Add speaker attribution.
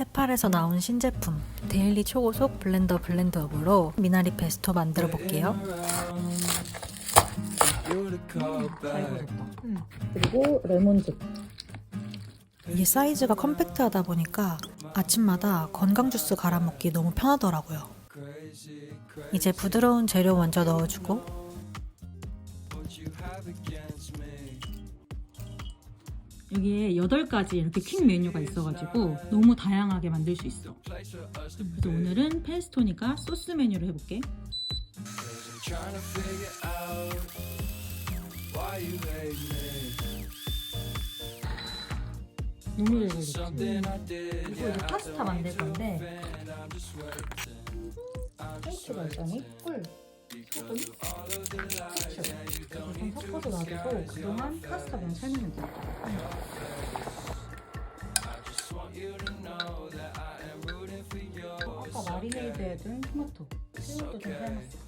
Speaker 1: 페팔에서 나온 신제품 데일리 초고속 블렌더 블렌드업으로 미나리 페스토 만들어 볼게요.
Speaker 2: 그리고 레몬즙.
Speaker 1: 이게 사이즈가 컴팩트하다 보니까 아침마다 건강 주스 갈아 먹기 너무 편하더라고요. 이제 부드러운 재료 먼저 넣어주고
Speaker 2: 여기에 8가지 이렇게 퀵 메뉴가 있어가지고 너무 다양하게 만들 수 있어. 그래서 오늘은 페스토니까 소스 메뉴로 해볼게. 너무 잘 걸렸지? 이거 이제 파스타 만들 건데 페이스가 있다니? 꿀, 소금, 후추 섞어서 놔두고 그동안 파스타 그냥 삶으면 돼 어, 아까 마리네이드 해둔 토마토. 이것도 좀 삶았어